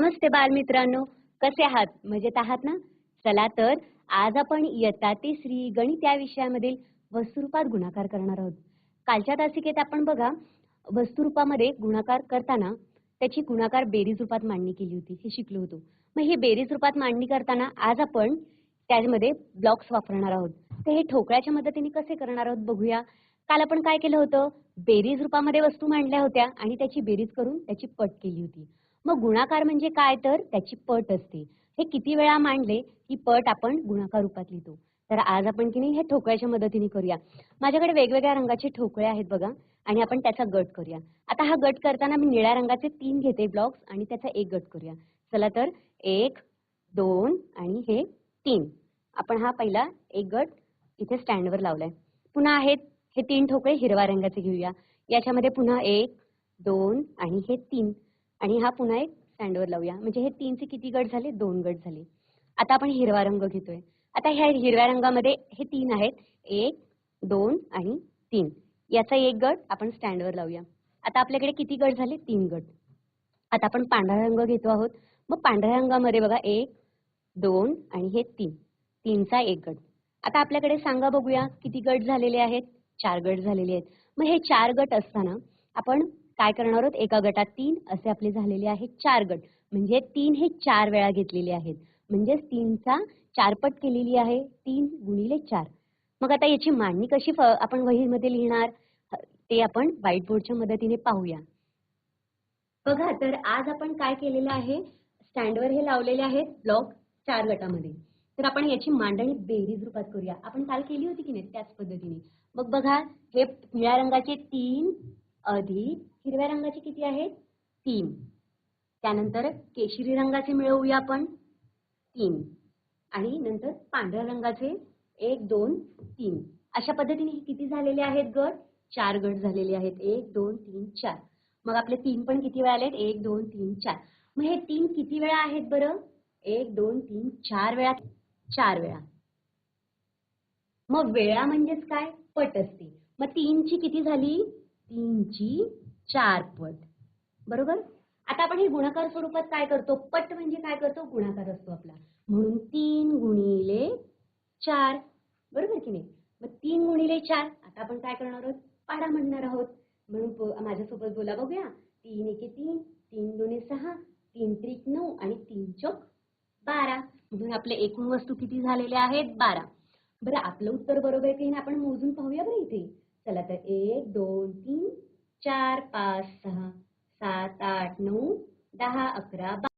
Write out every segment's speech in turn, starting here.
नमस्ते बालमित्रांनो कसे आहात? मजेत आहात ना? चला तर आज आपण इयत्ता तिसरी गणित या विषयामधील वस्तुरूपात गुणाकार करणार आहोत. कालच्या तासिकेत आपण बघा वस्तुरूपामध्ये गुणाकार करताना त्याची गुणाकार बेरीज रूपात मांडणी केली होती हे शिकलो होतो. मग हे बेरीज रूपात मांडणी करताना आज आपण त्यामध्ये ब्लॉक्स वापरणार आहोत. तर हे ठोकळ्याच्या मदतीने कसे करणार आहोत बघूया. काल आपण काय केलं होतं? बेरीज रूपामध्ये वस्तू मांडल्या होत्या आणि त्याची बेरीज करून त्याची पट केली होती. मग गुणाकार म्हणजे काय तर? त्याची पट असते. हे किती वेळा मांडले की पट आपण गुणाकार रूपात लिहितो. तर आज आपण की नाही हे ठोकळ्याच्या मदतीने करूया. माझ्याकडे वेगवेगळ्या रंगाचे ठोकळे आहेत बघा आणि आपण त्याचा गट करूया. आता हा गट करताना मी निळ्या रंगाचे तीन घेते ब्लॉक्स आणि त्याचा एक गट करूया. चला तर एक दोन आणि हे तीन. आपण हा पहिला एक गट इथे स्टँडवर लावलाय. पुन्हा आहेत हे तीन ठोकळे हिरव्या रंगाचे घेऊया. याच्यामध्ये पुन्हा एक दोन आणि हे तीन. आणि हा पुन्हा एक स्टँडवर लावूया. म्हणजे हे तीनचे किती गट झाले? दोन गट झाले. आता आपण हिरवा रंग घेतोय. आता ह्या हिरव्या रंगामध्ये हे तीन आहेत. एक दोन आणि तीन. याचा एक गट आपण स्टँडवर लावूया. आता आपल्याकडे किती गट झाले? तीन गट. आता आपण पांढरा रंग घेतो आहोत. मग पांढऱ्या रंगामध्ये बघा एक दोन आणि हे तीन. तीनचा एक गट. आता आपल्याकडे सांगा बघूया किती गट झालेले आहेत? चार गट झालेले आहेत. मग हे चार गट असताना आपण काय करणार आहोत? एका गटात तीन असे आपले झालेले आहेत चार गट. म्हणजे तीन हे चार वेळा घेतलेले आहेत. म्हणजेच तीनचा चारपट केलेली आहे. तीन गुणिले चार. मग आता याची मांडणी कशी फ- आपण वहीमध्ये लिहिणार? ते आपण व्हाईट बोर्डच्या मदतीने पाहूया. बघा तर आज आपण काय केलेलं आहे? स्टँडवर हे लावलेले आहेत ब्लॉक चार गटामध्ये. तर आपण याची मांडणी बेरीज रूपात करूया. आपण काल केली होती की नाही? त्याच पद्धतीने. मग बघा हे निळ्या रंगाचे तीन अधिक हिरव्या रंगाचे किती आहेत तीन. त्यानंतर केशरी रंगाचे मिळवूया आपण. तीन. आणि नंतर पांढऱ्या रंगाचे एक दोन तीन. अशा पद्धतीने हे किती झालेले आहेत गट? चार गट झालेले आहेत. एक दोन तीन चार. मग आपले तीन पण किती वेळा आलेत? एक दोन तीन चार. मग हे तीन किती वेळा आहेत बरं? एक दोन तीन चार वेळा. चार वेळा. मग वेळा म्हणजेच काय? पट असते. मग तीनची किती झाली? तीनची चार पट बरोबर? आता आपण हे गुणाकार स्वरूपात काय करतो? पट म्हणजे काय करतो? गुणाकार असतो आपला. म्हणून तीन गुणिले चार. बरोबर की नाही? मग तीन गुणिले चार. आता आपण काय करणार आहोत? पाडा म्हणणार आहोत. म्हणून माझ्यासोबत बोला बघूया. तीन एके तीन तीन दोन्ही सहा तीन त्रिक नऊ आणि तीन चौक बारा. म्हणून आपले एकूण वस्तू किती झालेल्या आहेत? बारा. बरं आपलं उत्तर बरोबर आहे की नाही? आपण मोजून पाहूया बरं इथे. चला तर एक दोन तीन चार पाच सहा सात आठ नऊ दहा अकरा बारा.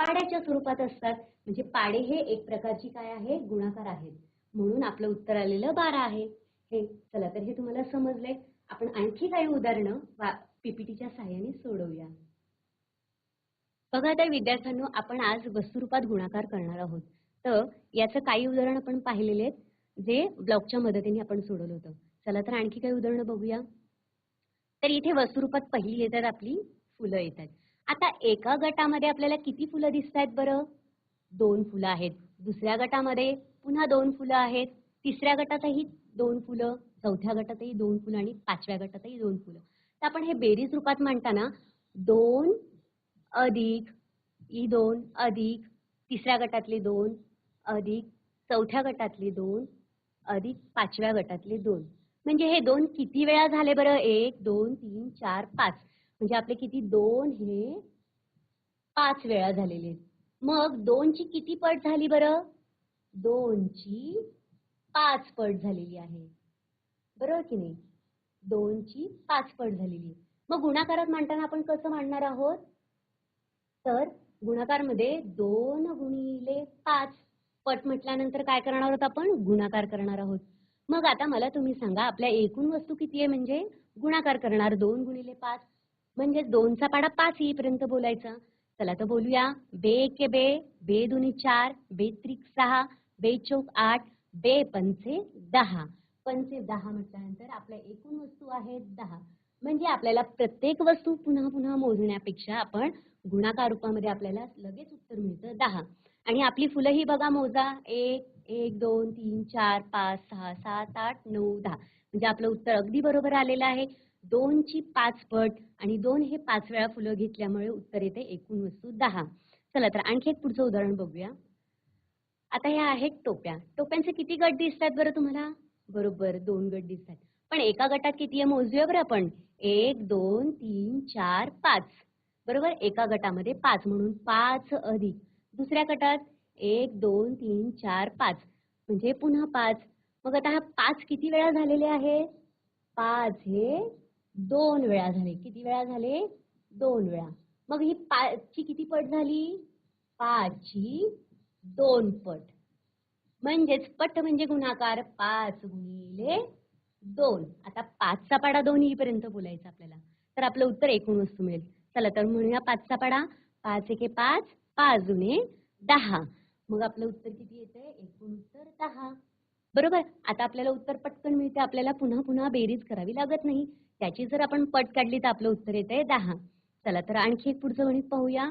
पाड्याच्या स्वरूपात असतात. म्हणजे पाडे हे एक प्रकारची काय आहे? गुणाकार आहेत. म्हणून आपलं उत्तर आलेलं बारा आहे. हे चला तर हे तुम्हाला समजले आपण आणखी काही उदाहरणं पीपीटीच्या सहाय्याने सोडवूया. बघा तर विद्यार्थ्यांनो आपण आज वस्तुरूपात गुणाकार करणार आहोत. तर याचं काही उदाहरण आपण पाहिलेले आहेत जे ब्लॉकच्या मदतीने आपण सोडवलं होतं. चला तर आणखी काही उदाहरणं बघूया. तर इथे वस्तुरूपात पहिली येतात आपली फुलं येतात. आता एका गटामध्ये आपल्याला किती फुलं दिसत आहेत बरं? दोन फुलं आहेत. दुसऱ्या गटामध्ये पुन्हा दोन फुलं आहेत. तिसऱ्या गटातही दोन फुलं चौथ्या गटातही दोन फुलं आणि पाचव्या गटातही दोन फुलं. तर आपण हे बेरीज रूपात मांडताना दोन अधिक ई दोन अधिक तिसऱ्या गटातले दोन अधिक चौथ्या गटातले दोन अधिक पाचव्या गटातले दोन. म्हणजे हे दोन किती वेळा झाले बरं? एक दोन तीन चार पाच. म्हणजे आपले किती? दोन हे पाच वेळा झालेले आहेत. मग दोनची किती पट झाली बरं? दोनची पाच पट झालेली आहे. बरोबर की नाही? दोनची पाच पट झालेली. आहे मग गुणाकारात मांडताना आपण कसं मांडणार आहोत? तर गुणाकारमध्ये दोन गुणिले पाच पट म्हटल्यानंतर काय करणार आहोत आपण? गुणाकार करणार आहोत. मग आता मला तुम्ही सांगा आपल्या एकूण वस्तू किती आहे म्हणजे? गुणाकार करणार दोन गुणिले पाच. म्हणजे दोनचा पाडा पाच येईपर्यंत बोलायचा. चला तर बोलूया. बे एके बे बे दोन्ही चार बे त्रिक सहा बे चौक आठ बे पंचे दहा. पंचे दहा म्हटल्यानंतर आपल्या एकूण वस्तू आहेत दहा. म्हणजे आपल्याला प्रत्येक वस्तू पुन्हा पुन्हा मोजण्यापेक्षा आपण गुणाकार रूपामध्ये आपल्याला लगेच उत्तर मिळतं दहा. आणि आपली फुलं ही बघा मोजा. एक एक दोन तीन चार पाच सहा सात आठ नऊ दहा. म्हणजे आपलं उत्तर अगदी बरोबर आलेलं आहे. दोनची पाच पट आणि दोन हे पाच वेळा फुलं घेतल्यामुळे उत्तर येते एकूण वस्तू दहा. चला तर आणखी एक पुढचं उदाहरण बघूया. आता ह्या आहेत टोप्या. टोप्यांचे किती गट दिसतात बरं तुम्हाला? बरोबर दोन गट दिसतात. पण एका गटात किती आहे मोजूया बरं आपण? एक दोन तीन चार पाच. बरोबर? एका गटामध्ये पाच म्हणून पाच अधिक. दुसऱ्या गटात एक दोन तीन चार पाच. म्हणजे पुन्हा पाच. मग आता हा पाच किती वेळा झालेले आहे? पाच हे दोन वेळा झाले. किती वेळा झाले? दोन वेळा. मग ही पाचची किती पट झाली? पाचची दोन पट. म्हणजेच पट म्हणजे गुणाकार पाच गुणिले दोन. आता पाचचा पाडा दोन पर्यंत बोलायचं आपल्याला. तर आपलं उत्तर एकूण वस्तू मिळेल. चला तर म्हणूया पाचचा पाडा. पाच एके पाच पाच जुने दहा. मग आपलं उत्तर किती येतंय एकूण उत्तर दहा. बरोबर? आता आपल्याला उत्तर पटकन मिळते. आपल्याला पुन्हा पुन्हा बेरीज करावी लागत नाही. त्याची जर आपण पट काढली तर आपलं उत्तर येतंय दहा. चला तर आणखी एक पुढचं गणित पाहूया.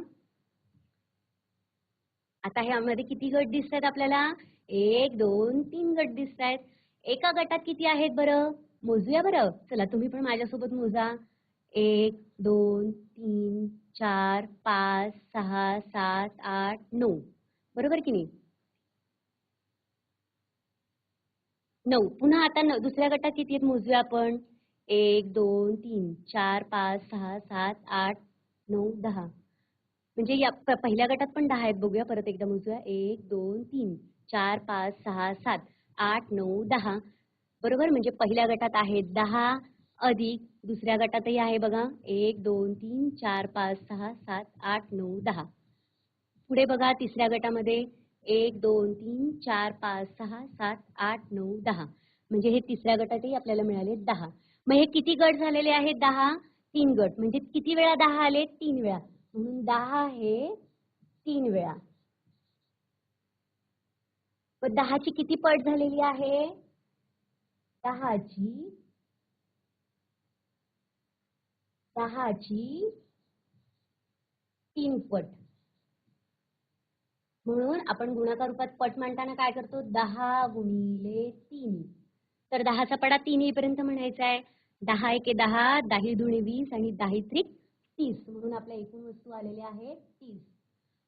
आता ह्यामध्ये किती गट दिसत आहेत आपल्याला? एक दोन तीन गट दिसत आहेत एका गटात किती आहेत बरं? मोजूया बरं. चला तुम्ही पण माझ्यासोबत मोजा. एक दोन तीन चार पाच सहा सात आठ नऊ. बरोबर की नाही? नऊ. पुन्हा आता न दुसऱ्या गटात किती आहेत मोजूया आपण? एक दोन तीन चार पाच सहा सात आठ नऊ दहा. म्हणजे या प- पहिल्या गटात पण दहा आहेत. बघूया परत एकदा मोजूया. एक दोन तीन चार पाच सहा सात आठ नऊ दहा. बरोबर? म्हणजे पहिल्या गटात आहेत दहा अधिक दुसऱ्या गटातही आहे बघा. एक दोन तीन चार पाच सहा सात आठ नऊ दहा. पुढे बघा तिसऱ्या गटामध्ये. एक दोन तीन चार पाच सहा सात आठ नऊ दहा. म्हणजे हे तिसऱ्या गटातही आपल्याला मिळाले दहा. मग हे किती गट झालेले आहेत दहा? तीन गट. म्हणजे किती वेळा दहा आले तीन वेळा. म्हणून दहा हे तीन वेळा. दहाची किती पट झालेली आहे? दहाची. दहाची तीन पट. म्हणून आपण गुणाकार रूपात पट मांडताना काय करतो? दहा गुणिले तीन. तर दहाचा पडा तीन येईपर्यंत म्हणायचा आहे. दहा एके दहा दाही दुणे वीस आणि दाही त्रिक तीस म्हणून आपल्या एकूण वस्तू आलेल्या आहेत तीस.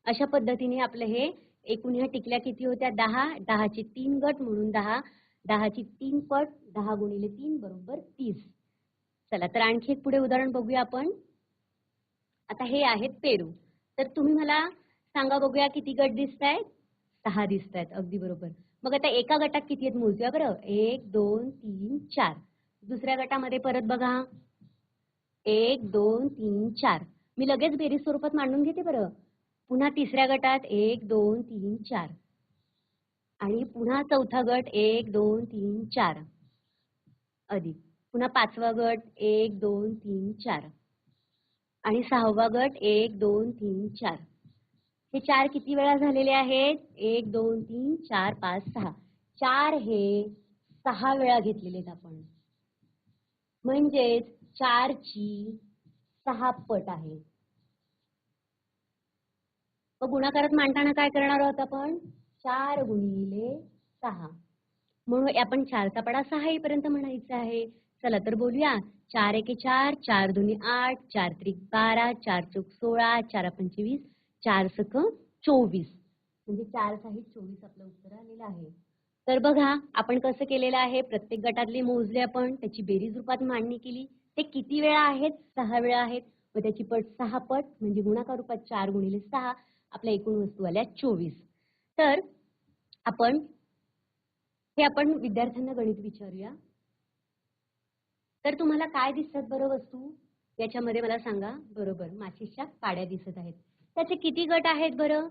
अशा पद्धतीने आपलं हे एकूण ह्या टिकल्या किती होत्या? दहा. दहाचे तीन गट म्हणून दहा. दहाची तीन पट दहा गुणिले तीन बरोबर तीस. चला तर आणखी एक पुढे उदाहरण बघूया आपण. आता हे आहेत पेरू. तर तुम्ही मला सांगा बघूया किती गट दिसत आहेत सहा दिसत आहेत अगदी बरोबर. मग आता एका गटात किती आहेत मोजूया बरं? एक दोन तीन चार. दुसऱ्या गटामध्ये परत बघा. एक दोन तीन चार. मी लगेच बेरीज स्वरूपात मांडून घेते बरं. पुन्हा तिसऱ्या गटात एक दोन तीन चार. आणि पुन्हा चौथा गट एक दोन तीन चार. अधिक पुन्हा पाचवा गट एक दोन तीन चार. आणि सहावा गट एक दोन तीन चार. हे चार किती वेळा झालेले आहेत? एक दोन तीन चार पाच सहा. चार हे सहा वेळा घेतलेले आहेत आपण. म्हणजेच चारची सहा पट आहे. मग गुणाकारात मांडताना काय करणार आहोत आपण? चार गुणिले सहा. म्हणून आपण चारचा पडा सहा पर्यंत म्हणायचं आहे. चला तर बोलूया. चार एके चार चार दोन्ही आठ चार त्रिक बारा चार चौक सोळा चार पंचवीस चार सक चोवीस. म्हणजे चार सहा चोवीस आपलं उत्तर आलेलं आहे. तर बघा आपण कसं केलेलं आहे? प्रत्येक गटातले मोजले आपण त्याची बेरीज रूपात मांडणी केली. ते किती वेळा आहेत? सहा वेळा आहेत. व त्याची पट सहा पट म्हणजे गुणाकार रूपात चार गुणिले सहा आपल्या एकूण वस्तू आल्या चोवीस. तर आपण हे आपण विद्यार्थ्यांना गणित विचारूया. तर तुम्हाला काय दिसतात बरं वस्तू? याच्यामध्ये मला सांगा. बरोबर माचीसच्या काड्या दिसत आहेत. त्याचे किती गट आहेत बरं?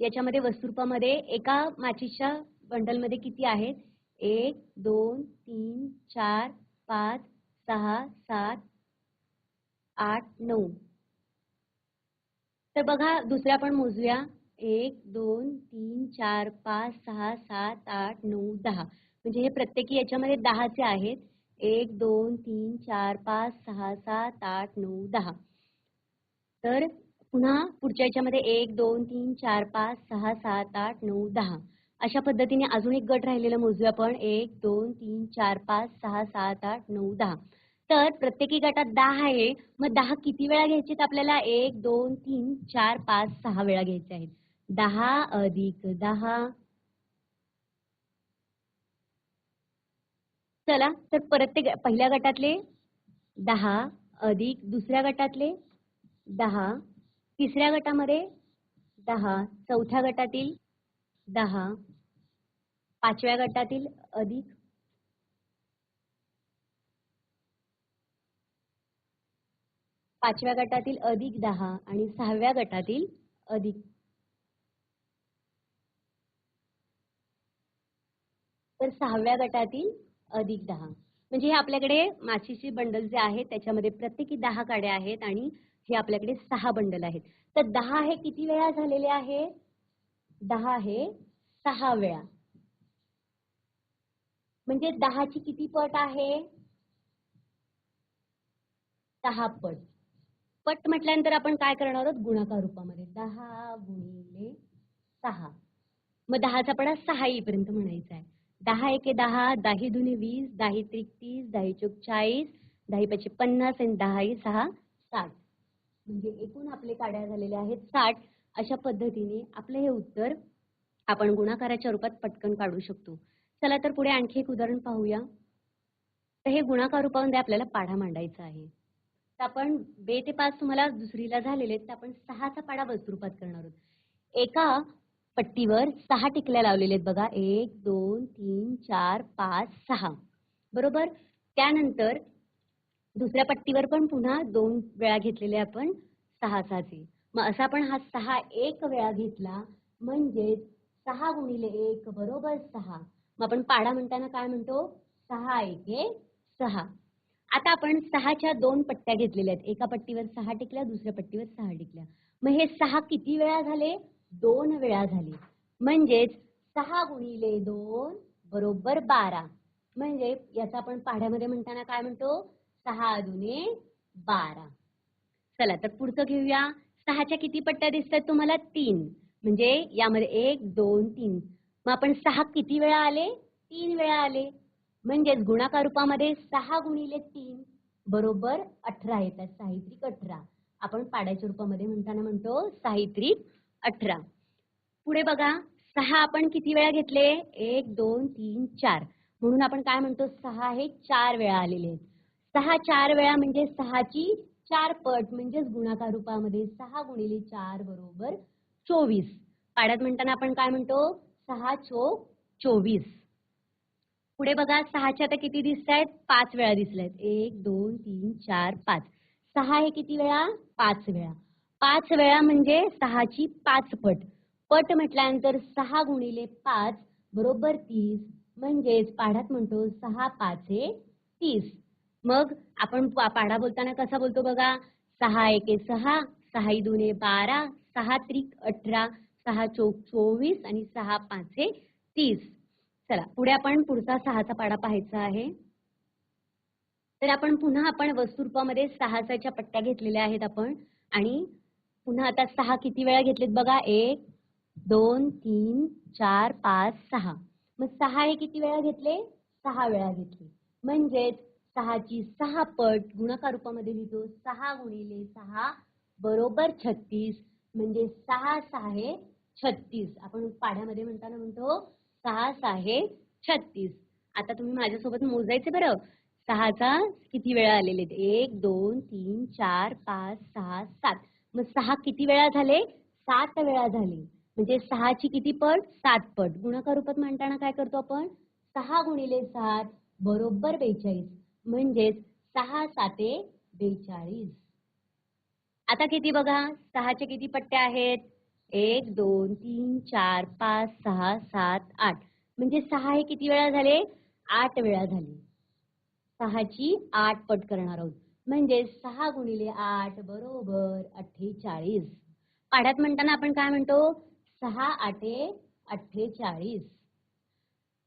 याच्यामध्ये वस्तुरूपामध्ये एका माचीसच्या बंडलमध्ये किती आहेत? एक दोन तीन चार पाच सहा सात आठ नऊ. तर बघा दुसऱ्या पण मोजूया. एक दोन तीन चार पाच सहा सात आठ नऊ दहा. म्हणजे हे प्रत्येकी याच्यामध्ये दहाचे आहेत एक दोन तीन चार पाच सहा सात आठ नऊ दहा. तर पुन्हा पुढच्या याच्यामध्ये एक दोन तीन चार पाच सहा सात आठ नऊ दहा. अशा पद्धतीने अजून एक गट राहिलेला मोजूया आपण. एक दोन तीन चार पाच सहा सात आठ नऊ दहा. तर प्रत्येकी गटात दहा आहे. मग दहा किती वेळा घ्यायचे आपल्याला? एक दोन तीन चार पाच सहा वेळा घ्यायचे आहेत. दहा अधिक दहा. चला तर प्रत्येक पहिल्या गटातले दहा अधिक दुसऱ्या गटातले दहा. तिसऱ्या गटामध्ये दहा. चौथ्या गटातील दहा. पाचव्या गटातील अधिक पाचव्या गटातील अधिक दहा आणि सहाव्या गटातील अधिक. तर सहाव्या गटातील अधिक दहा. म्हणजे हे आपल्याकडे माचीचे बंडल जे आहेत त्याच्यामध्ये प्रत्येकी दहा काड्या आहेत आणि हे आपल्याकडे सहा बंडल आहेत. तर दहा हे किती वेळा झालेले आहे? दहा हे सहा वेळा. म्हणजे दहाची किती पट आहे? दहा पट. पट म्हटल्यानंतर आपण काय करणार आहोत? गुणाकार रूपामध्ये. दहा गुणिले सहा. मग दहाचा पडा सहा येईपर्यंत म्हणायचा आहे. दहा एके दहा दाही दुने वीस दाही त्रिक तीस दाही चौक चाळीस दही पाचशे पन्नास आणि दहा सहा साठ. म्हणजे एकूण आपले काड्या झालेले आहेत साठ. अशा पद्धतीने आपलं हे उत्तर आपण गुणाकाराच्या रूपात पटकन काढू शकतो. चला तर पुढे आणखी एक उदाहरण पाहूया. तर हे गुणाकार रूपामध्ये आपल्याला पाढा मांडायचा आहे. तर आपण बे ते पाच तुम्हाला दुसरीला झालेले तर आपण सहाचा पाढा वस्तुरूपात करणार आहोत. एका पट्टीवर सहा टिकल्या लावलेल्या आहेत बघा. एक दोन तीन चार पाच सहा. बरोबर? त्यानंतर दुसऱ्या पट्टीवर पण पुन्हा दोन वेळा घेतलेले आपण सहा सहाचे मग असा आपण हा सहा एक वेळा घेतला म्हणजे सहा गुणिले एक बरोबर सहा. मग आपण पाडा म्हणताना काय म्हणतो? सहा एके सहा. आता आपण सहाच्या दोन पट्ट्या घेतलेल्या आहेत. एका पट्टीवर सहा टिकल्या दुसऱ्या पट्टीवर सहा टिकल्या. मग हे सहा किती वेळा झाले? दोन वेळा झाले. म्हणजेच सहा गुणिले दोन बरोबर बारा. म्हणजे याचा आपण पाढ्यामध्ये म्हणताना काय म्हणतो? सहा दुने बारा. चला तर पुढचं घेऊया. सहाच्या किती पट्ट्या दिसतात तुम्हाला? तीन. म्हणजे यामध्ये एक दोन तीन. मग आपण सहा किती वेळा आले? तीन वेळा आले. म्हणजेच गुणाकार रूपामध्ये सहा गुणिले तीन बरोबर अठरा येतात. साहित्रिक अठरा. आपण पाड्याच्या रूपामध्ये म्हणताना म्हणतो साहित्रिक अठरा. पुढे बघा. सहा आपण किती वेळा घेतले? एक दोन तीन चार. म्हणून आपण काय म्हणतो? सहा हे चार वेळा आलेले आहेत. सहा चार वेळा म्हणजे सहाची चार पट. म्हणजेच गुणाकार रूपामध्ये सहा गुणिले चार बरोबर चोवीस. पाड्यात म्हणताना आपण काय म्हणतो? सहा चोक चोवीस. पुढे बघा सहाच्या आता किती दिसत आहेत पाच वेळा दिसल्यात एक दोन तीन चार पाच. सहा हे किती वेळा? पाच वेळा. पाच वेळा म्हणजे सहाची पाच पट. पट म्हटल्यानंतर सहा गुणिले पाच बरोबर तीस. म्हणजेच पाढ्यात म्हणतो सहा पाच हे तीस. मग आपण पाढा बोलताना कसा बोलतो बघा? सहा एके सहा सहा दोन बारा सहा त्रिक अठरा सहा चौक चोवीस आणि सहा पाचे तीस. चला पुढे आपण पुढचा सहाचा पाडा पाहायचा आहे. तर आपण पुन्हा आपण वस्तुरूपामध्ये सहाच्या पट्ट्या घेतलेल्या आहेत आपण. आणि पुन्हा आता सहा किती वेळा घेतलेत बघा? एक दोन तीन चार पाच सहा. मग सहा हे किती वेळा घेतले? सहा वेळा घेतले. म्हणजेच सहाची सहा पट गुणाकार रूपामध्ये लिहितो. सहा गुणिले सहा बरोबर छत्तीस. म्हणजे सहा सहा हे छत्तीस. आपण पाढ्यामध्ये म्हणताना म्हणतो सहा सहा छत्तीस. आता तुम्ही माझ्यासोबत मोजायचे बरं. सहाचा किती वेळा आलेले? एक दोन तीन चार पाच सहा सात. मग सहा किती वेळा झाले? सात वेळा झाले. म्हणजे सहाची किती पट? सात पट. गुणाकार रूपात म्हणताना काय करतो आपण? सहा गुणिले सात बरोबर बेचाळीस. म्हणजेच सहा साते बेचाळीस. आता किती बघा? सहाचे किती पट्ट्या आहेत? एक दोन तीन चार पाच सहा सात आठ. म्हणजे सहा हे किती वेळा झाले? आठ वेळा झाले. सहाची आठ पट करणार आहोत. म्हणजे सहा गुणिले आठ बरोबर अठ्ठेचाळीस. पाढ्यात म्हणताना आपण काय म्हणतो? सहा आठे अठ्ठेचाळीस.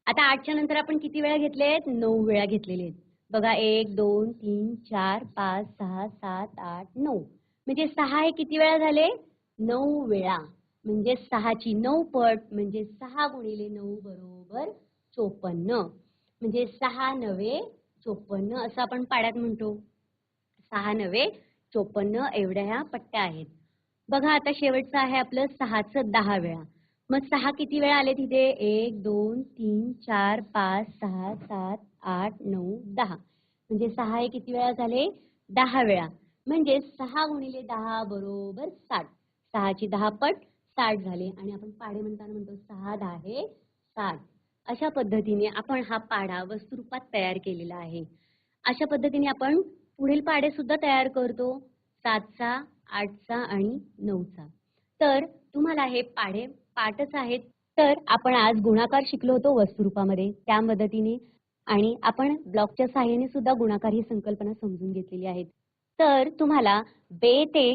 आता आठच्या नंतर आपण किती वेळा घेतलेत? नऊ वेळा घेतलेले आहेत. बघा एक दोन तीन चार पाच सहा सात आठ नऊ. म्हणजे सहा हे किती वेळा झाले? नऊ वेळा. म्हणजे सहाची नऊ पट म्हणजे सहा गुणिले नऊ बरोबर चोपन्न. म्हणजे सहा नवे चोपन्न असं आपण पाड्यात म्हणतो. सहा नवे चोपन्न एवढ्या ह्या पट्ट्या आहेत. बघा आता शेवटचं आहे आपलं सहाचं दहा वेळा. मग सहा किती वेळा आले तिथे? एक दोन तीन चार पाच सहा सात आठ नऊ दहा. म्हणजे सहा हे किती वेळा झाले? दहा वेळा. म्हणजे सहा गुणिले दहा बरोबर साठ. सहाची दहा पट साठ झाले आणि आपण पाढे म्हणताना म्हणतो सहा दहा हे साठ. अशा पद्धतीने आपण हा पाढा वस्तुरूपात तयार केलेला आहे. अशा पद्धतीने आपण पुढील पाढे सुद्धा तयार करतो सातचा आठचा आणि नऊचा. तर तुम्हाला हे पाढे पाठच आहेत. तर आपण आज गुणाकार शिकलो होतो वस्तुरूपामध्ये त्या मदतीने. आणि आपण ब्लॉकच्या सहाय्याने सुद्धा गुणाकार ही संकल्पना समजून घेतलेली आहे तर तुम्हाला बे ते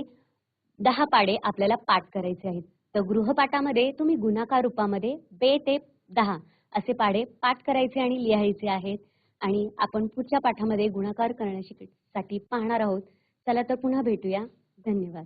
दहा पाडे आपल्याला पाठ करायचे आहेत. तर गृहपाठामध्ये तुम्ही गुणाकार रूपामध्ये बे ते दहा असे पाढे पाठ करायचे आणि लिहायचे आहेत. आणि आपण पुढच्या पाठामध्ये गुणाकार करण्यासाठी पाहणार आहोत. चला तर पुन्हा भेटूया. धन्यवाद.